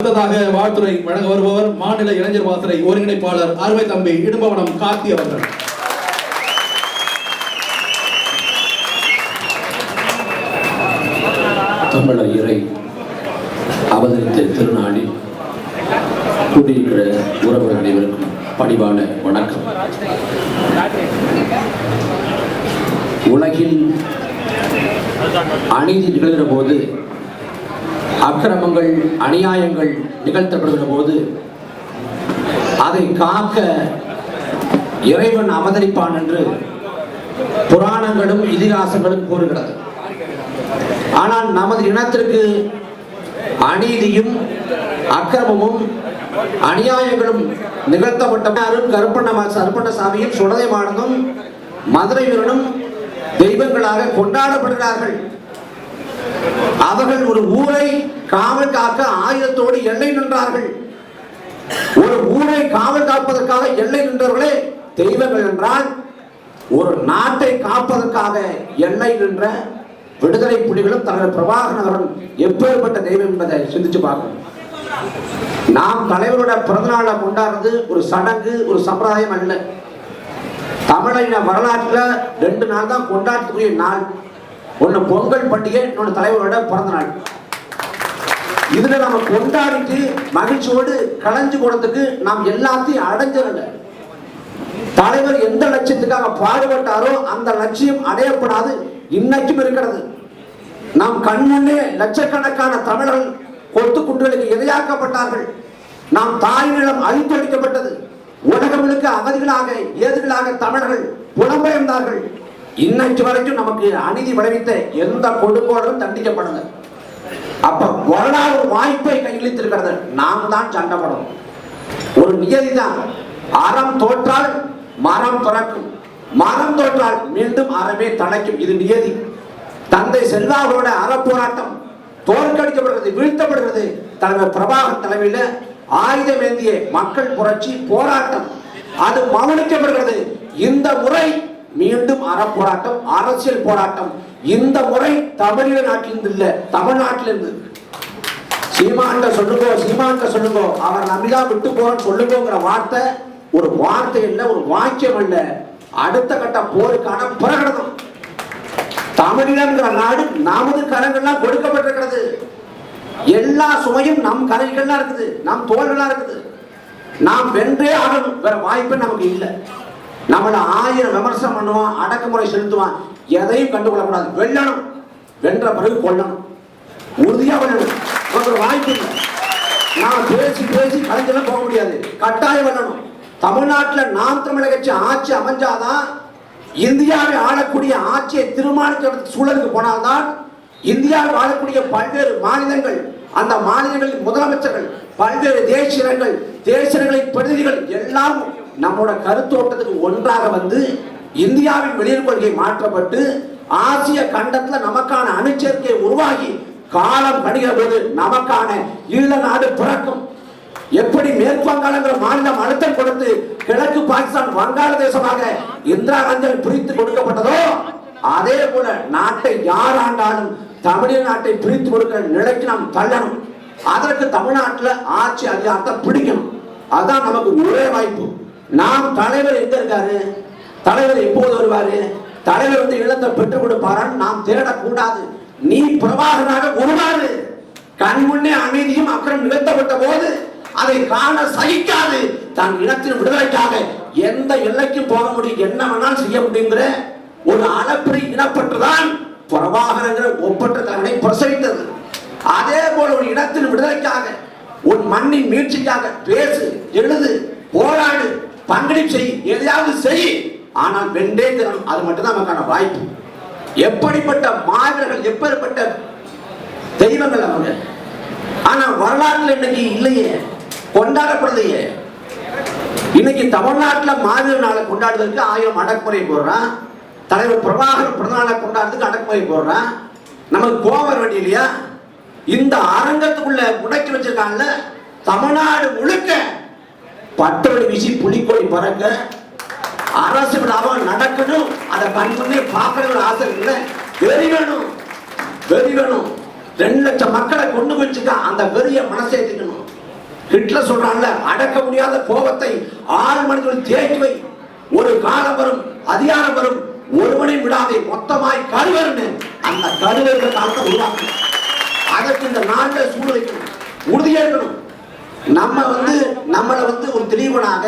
அடுத்ததாக வாழ்த்துறை வழங்க வருபவர் மாநில இளைஞர் பாசறை ஒருங்கிணைப்பாளர் அருமை தம்பி இடும்பவனம் கார்த்தி அவர்கள். தமிழர் இறை அவதரித்த திருநாளில் கூடியிருக்கிற உறவுகள் அனைவருக்கும் பணிவான வணக்கம். உலகில் அநீதி நிகழ்கிற போது அக்கிரமங்கள் அநியாயங்கள் நிகழ்த்தப்படுகிற போது அதை காக்க இறைவன் அவதரிப்பான் என்று புராணங்களும் இதிகாசங்களும் கூறுகிறது. ஆனால் நமது இனத்திற்கு அநீதியும் அக்கிரமமும் அநியாயங்களும் நிகழ்த்தப்பட்ட கருப்பண்ண கருப்பண்ணசாமியும் சுடதை மாடனும் மதுரை வீரனும் தெய்வங்களாக கொண்டாடப்படுகிறார்கள். அவர்கள் ஒரு ஊரை காவல் காக்க ஆயுதத்தோடு எல்லை நின்றார்கள். ஒரு ஊரை காவல் காப்பதற்காக எல்லை நின்றவர்களே தெய்வங்கள் என்றால் ஒரு நாட்டை காப்பதற்காக எல்லை நின்ற விடுதலை புலிகளும் தனது பிரபாகரன் அவர்களும் எப்பேற்பட்ட தெய்வம் என்பதை சிந்திச்சு பார்க்கணும். நாம் தலைவரோட பிறந்தநாளை கொண்டாடுறது ஒரு சடங்கு ஒரு சம்பிரதாயம் அல்ல. தமிழின வரலாற்றில் ரெண்டு நாள் தான் கொண்டாடத்துக்குரிய நாள். ஒன்று பொங்கல் பண்டிகை இன்னொன்று தலைவரோட பிறந்த நாள். இதுல நம்ம கொண்டாடிட்டு மகிழ்ச்சியோடு களைஞ்சு போனதுக்கு நாம் எல்லாத்தையும் அடைஞ்சிருங்க தலைவர் எந்த லட்சியத்துக்காக பாடுபட்டாரோ அந்த லட்சியம் அடையப்படாது. இன்னைக்கும் இருக்கிறது. நாம் கண்முன்னே லட்சக்கணக்கான தமிழர்கள் கொத்து குண்டுகளுக்கு இரையாக்கப்பட்டார்கள் நாம் தாய் நிலம் அழித்தொழிக்கப்பட்டது. உலகங்களுக்கு அகதிகளாக ஏதுகளாக தமிழர்கள் புலம்பெயர்ந்தார்கள். இன்னைக்கு வரைக்கும் நமக்கு அநீதி விளைவித்த எந்த கொடுங்கோடும் தண்டிக்கப்படல. அப்ப வரலாறு வாய்ப்பை கையளித்திருக்கிறது நாம் தான் சண்டை ஒரு நியதி தான். அறம் தோற்றால் மரம் துறக்கும். மரம் தோற்றால் மீண்டும் அறமே தழைக்கும். இது நியதி. தந்தை செல்வாவோட அறப்போராட்டம் தோற்கடிக்கப்படுகிறது வீழ்த்தப்படுகிறது. தலைவர் பிரபாகர் தலைமையில ஆயுதம் ஏந்திய மக்கள் புரட்சி போராட்டம். அது மௌனிக்கப்படுகிறது. இந்த முறை மீண்டும் அறப்போராட்டம் அரசியல் போராட்டம். இந்த முறை தமிழக நாட்டிலிருந்து இல்ல தமிழ்நாட்டிலிருந்து. சீமான்ட சொல்லுங்கோ சீமான்ட சொல்லுங்கோ. அவர் நம்பிதான் விட்டு போறோம் சொல்லுங்கோங்கிற வார்த்தை ஒரு வார்த்தை இல்ல ஒரு வாக்கியம் இல்ல. அடுத்த கட்ட போருக்கான பிரகடனம். தமிழிடங்கிற நாடு நமது கரங்கள்லாம் கொடுக்கப்பட்டிருக்கிறது. எல்லா சுமையும் நம் கரைகள்லாம் இருக்குது நம் தோள்களா இருக்குது. நாம் வென்றே ஆகணும் வேற வாய்ப்பு நமக்கு இல்லை. நம்மளை ஆயிரம் விமர்சனம் பண்ணுவான் அடக்குமுறை செலுத்துவான். எதையும் கண்டுகொள்ளக்கூடாது. வெல்லணும். வென்ற பிறகு கொல்லணும். உறுதியாக வெல்லணும். ஒரு வாய்ப்பு இல்லை நான் பேசி பேசி கலைஞெல்லாம் போக முடியாது. கட்டாயம் வெல்லணும். தமிழ்நாட்டில் நாம் தமிழக கட்சி ஆட்சி அமைஞ்சாதான் இந்தியாவை ஆளக்கூடிய ஆட்சியை தீர்மானிக்கிறதுக்கு சூழலுக்கு போனால்தான் இந்தியாவில் வாழக்கூடிய பல்வேறு மாநிலங்கள் அந்த மாநிலங்களின் முதலமைச்சர்கள் பல்வேறு தேசியங்கள் தேசியர்களின் பிரதிநிதிகள் எல்லாரும் நம்மோட கருத்தோட்டத்துக்கு ஒன்றாக வந்து இந்தியாவின் வெளியுறவு கொள்கை மாற்றப்பட்டு ஆசிய கண்டத்துல நமக்கான அணுச்சேர்க்கை உருவாகி காலம் கணிகிற போது நமக்கான ஈழ நாடு பிறக்கும். எப்படி மேற்கு வங்காளங்கிற மாநிலம் அழுத்தம் கொடுத்து கிழக்கு பாகிஸ்தான் வங்காளதேசமாக இந்திரா காந்தி பிரித்து கொடுக்கப்பட்டதோ அதே போல நாட்டை யார் ஆண்டாலும் தமிழ்நாட்டை பிரித்து கொடுக்கிற நிலைக்கு நாம் தள்ளணும். அதற்கு தமிழ்நாட்டில் ஆட்சி அதிகாரத்தை பிடிக்கணும். அதுதான் நமக்கு ஒரே வாய்ப்பு. நாம் தலைவர் எங்க இருக்காரு? தலைவர் எப்போது வருவாரு? தலைவர் வந்து இல்லத்தை பெற்றுக் கொடுப்பாரான் நாம் தேடக்கூடாது. நீ பிரபாகரனாக உருவாரு கண் முன்னே அமைதியும் அக்கறம் நிகழ்த்தப்பட்ட போது அதை காண சகிக்காது. தன் இனத்தின் விடுதலைக்காக எந்த எல்லைக்கும் போக முடியும் என்ன வேணாலும் செய்ய முடியுங்கிற ஒரு அளப்பிரி இனப்பட்டுதான் பிரபாகரங்கிற ஒப்பற்ற தலைவனை பிரசவித்தது. அதே போல ஒரு இனத்தின் விடுதலைக்காக உன் மண்ணின் மீட்சிக்காக பேசு எழுது போராடு பங்களிப்பு செய் எதையாவது செய். ஆனால் வென்றே தினம் அது மட்டும்தான் நமக்கான வாய்ப்பு. எப்படிப்பட்ட மாவீரர்கள் எப்படிப்பட்ட தெய்வங்கள் அவங்க? ஆனா வரலாற்றுல இன்னைக்கு இல்லையே கொண்டாடப்படலையே இன்னைக்கு தமிழ்நாட்டுல மாவீரர் நாளை கொண்டாடுவதற்கு ஆயிரம் அடக்குமுறை போடுறான் தலைவர் பிரபாகர் பிறந்தநாளை கொண்டாடுறதுக்கு அடக்குமுறை போடுறான் நமக்கு கோவர் வர வேண்டிய இல்லையா? இந்த அரங்கத்துக்குள்ள முடக்கி வச்சிருக்காங்கல்ல தமிழ்நாடு முழுக்க பட்டோடு வீசி புலிக்கொடி பறக்க அரசு லாபம் நடக்கணும். அதை கண் முன்னே பார்க்கறது ஆசை இல்லை. வெறி வேணும். வெறி வேணும். ரெண்டு லட்சம் மக்களை கொண்டு வச்சுக்க அந்த வெறிய மனசேத்திக்கணும் ஹிட்லர் சொல்றாங்கல்ல அடக்க முடியாத கோபத்தை ஆறு மனிதர்கள் தேக்கி வை. ஒரு காலம் வரும் அதிகாரம் வரும். ஒருவனையும் விடாதே. மொத்தமாய் கருவருன்னு அந்த கருவருகிற காலத்தை உருவாக்கணும். அதற்கு இந்த நாட்டை சூழ்நிலைக்கணும் உறுதியேற்கணும். நம்ம வந்து நம்மளை வந்து ஒரு திலீபனாக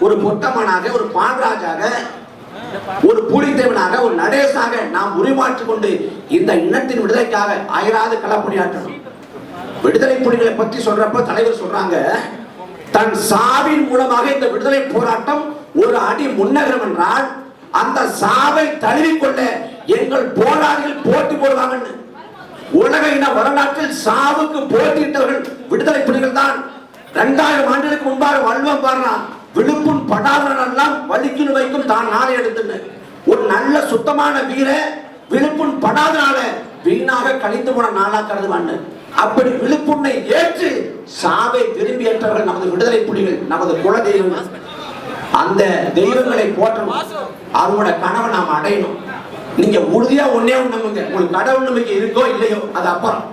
ஒரு பொட்டமனாக ஒரு பாண்டராஜாக ஒரு புலித்தேவனாக ஒரு நடேசாக நாம் உருமாற்றிக் கொண்டு இந்த இனத்தின் விடுதலைக்காக அயராது களப்பணியாற்றணும். விடுதலை புலிகளை பற்றி சொல்றப்ப தலைவர் சொல்றாங்க தன் சாவின் மூலமாக இந்த விடுதலை போராட்டம் ஒரு அடி முன்னகரம் என்றால் அந்த சாவை தழுவிக்கொள்ள எங்கள் போராளிகள் போட்டி போடுவாங்கன்னு. உலக இன வரலாற்றில் சாவுக்கு போட்டியிட்டவர்கள் விடுதலை புலிகள் தான் ரெண்டாயிரம் ஆண்டுகளுக்கு முன்பாக வள்ளுவம் பாடுறான் விழுப்பும் படாதனெல்லாம் வலிக்கினு வைக்கும் தான் நாளை எடுத்துன்னு. ஒரு நல்ல சுத்தமான வீர விழுப்புண் படாதனால வீணாக கழிந்து போன நாளா கருதுவான்னு. அப்படி விழுப்புண்ணை ஏற்று சாவை விரும்பி ஏற்றவர்கள் நமது விடுதலை புலிகள் நமது குல தெய்வங்கள் அந்த தெய்வங்களை போற்றணும். அவங்களோட கனவை நாம் அடையணும். நீங்க உறுதியா ஒன்னே ஒண்ணு நம்புங்க. உங்களுக்கு கடவுள் நம்பிக்கை இருக்கோ இல்லையோ அது அப்புறம்.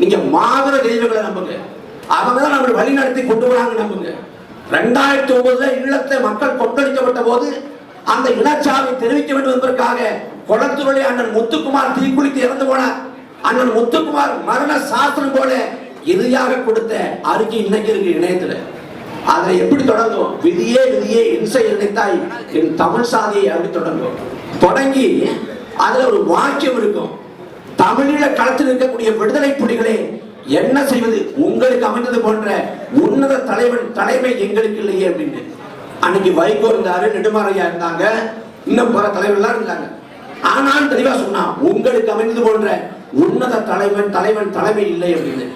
நீங்க மாபெர தெய்வங்களை நம்புங்க. அவங்க தான் நம்மளை வழி நடத்தி கொண்டு வராங்க நம்புங்க. ரெண்டாயிரத்தி ஒன்பதுல ஈழத்தை மக்கள் கொட்டடிக்கப்பட்ட போது அந்த இனச்சாவை தெரிவிக்க வேண்டும் என்பதற்காக குளத்தூரிலே அண்ணன் முத்துக்குமார் தீக்குளித்து இறந்து போனார். அண்ணன் முத்துக்குமார் மரண சாஸ்திரம் போல இறுதியாக கொடுத்த அறிக்கை இன்னைக்கு இருக்கு இணையத்துல. அதை எப்படி தொடங்கும் விதியே விதியே இன்சை இணைத்தாய் என் தமிழ் சாதியை அப்படி தொடங்கும் தொடங்கி அதுல ஒரு வாக்கியம் இருக்கும். தமிழீழ களத்தில் இருக்கக்கூடிய விடுதலை புலிகளே என்ன செய்வது? உங்களுக்கு அமைந்தது போன்ற உன்னத தலைவன் தலைமை எங்களுக்கு இல்லையே அப்படின்னு அன்னைக்கு வைகோ இருந்தாரு நெடுமாறையா இருந்தாங்க. இன்னும் பல தலைவர்களா இருந்தாங்க. ஆனால் தெளிவா சொன்னா உங்களுக்கு அமைந்தது போன்ற உன்னத தலைவன் தலைவன் தலைமை இல்லை அப்படின்னு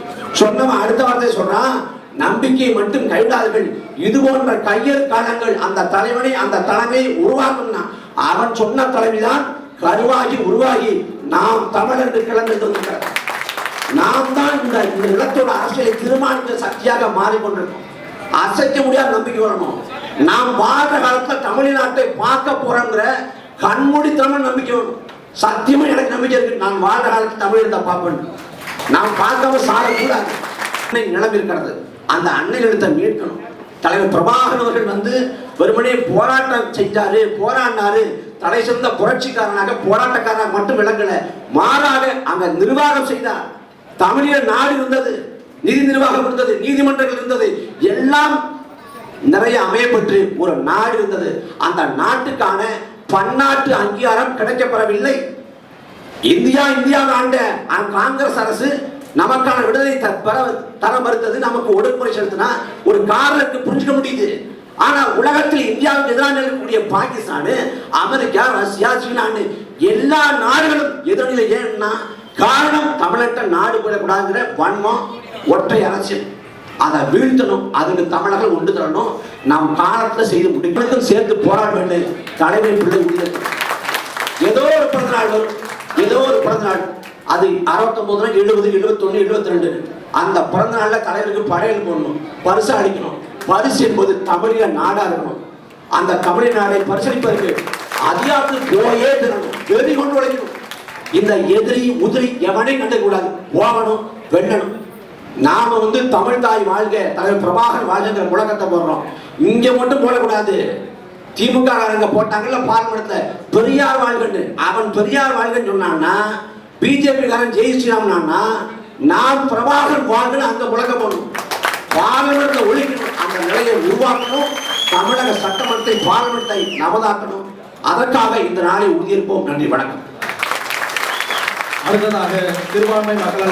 சொன்னவன் அடுத்த வார்த்தை சொல்றான் நம்பிக்கையை மட்டும் கைவிடாதீர்கள். இது போன்ற கையல் காலங்கள் அந்த தலைவனை அந்த தலைமையை உருவாக்கும்னா அவன் சொன்ன தலைமைதான் கருவாகி உருவாகி நாம் தமிழர்கள் கிளம்பிட்டு இருக்கிறார் நாம் தான் இந்த இந்த நிலத்தோட அரசியலை தீர்மானிக்க சக்தியாக மாறிக்கொண்டிருக்கோம். அசைக்க முடியாத நம்பிக்கை வரணும். நாம் வாழ்ற காலத்துல தமிழ்நாட்டை பார்க்க போறோங்கிற கண்மூடித்தனமான நம்பிக்கை வரும் சத்தியமா எனக்கு நம்பிக்கை இருக்கு. நான் வாழ்ற காலத்துல தமிழ் தான் பார்ப்பேன் நாம் பார்க்காம சாரக்கூடாது அன்னை நிலம் இருக்கிறது. அந்த அன்னை நிலத்தை மீட்கணும். தலைவர் பிரபாகரன் அவர்கள் வந்து வெறுமனே போராட்டம் செஞ்சாரு போராடினாரு. தலை சிறந்த புரட்சிக்காரனாக போராட்டக்காரனாக மட்டும் விளங்கல. மாறாக அங்க நிர்வாகம் செய்தார். தமிழில நாடு இருந்தது நிதி நிர்வாகம் இருந்தது நீதிமன்றங்கள் இருந்தது எல்லாம் நிறைய அமையப்பட்டு ஒரு நாடு இருந்தது. அந்த நாட்டுக்கான பன்னாட்டு அங்கீகாரம் கிடைக்கப்பெறவில்லை. இந்தியா இந்தியாவை ஆண்ட அந்த காங்கிரஸ் அரசு நமக்கான விடுதலை த- பெற தர மறுத்தது நமக்கு ஒடுக்குமுறை செலுத்தினா ஒரு காரணத்துக்கு புரிஞ்சுக்க முடியுது. ஆனா உலகத்தில் இந்தியாவுக்கு எதிராக இருக்கக்கூடிய பாகிஸ்தான் அமெரிக்கா ரஷ்யா சீனான்னு எல்லா நாடுகளும் எதிரில் ஏன்னா காரணம் தமிழட்ட நாடு விடக்கூடாதுங்கிற வன்மம் ஒற்றை அரசியல். அதை வீழ்த்தணும் அதுக்கு தமிழர்கள் உண்டு தரணும். நாம் காலத்துல செய்து முடிக்கும் சேர்த்து போராட வேண்டும் தலைமை பிள்ளை உறுதி ஏதோ ஒரு பிறந்த நாள் வரும். ஏதோ ஒரு பிறந்த நாள் அது அறுபத்தொன்பதுனா எழுபது எழுபத்தொன்னு எழுபத்தி ரெண்டு அந்த பிறந்த நாள்ல தலைவருக்கு படையல் போடணும் பரிசு அளிக்கணும். பரிசு என்பது தமிழக நாடா இருக்கணும். அந்த தமிழ் நாடை பரிசளிப்பதற்கு அதிகாரத்தில் போயே தரணும் வெறி கொண்டு உழைக்கணும். இந்த எதிரி உதிரி எவனையும் கண்டக்கூடாது ஓவனும் வெண்ணனும் நாம வந்து தமிழ் தாய் வாழ்க தலைவர் பிரபாகர் வாழ்கிற முழக்கத்தை போடுறோம். இங்க மட்டும் போடக்கூடாது. திமுக காரங்க போட்டாங்கல்ல பார்லிமெண்ட்ல பெரியார் வாழ்கன்னு. அவன் பெரியார் வாழ்கன்னு சொன்னான்னா பிஜேபி காரன் ஜெய் ஸ்ரீராம்னா நாம் பிரபாகர் வாழ்கன்னு அங்க முழக்க போடணும். பார்லிமெண்ட்ல ஒழிக்கணும். அந்த நிலையை உருவாக்கணும். தமிழக சட்டமன்றத்தை பார்லிமெண்ட்டை நமதாக்கணும் அதற்காக இந்த நாளை உறுதியிருப்போம் நன்றி வணக்கம். அடுத்ததாக சிறுபான்மை மக்கள்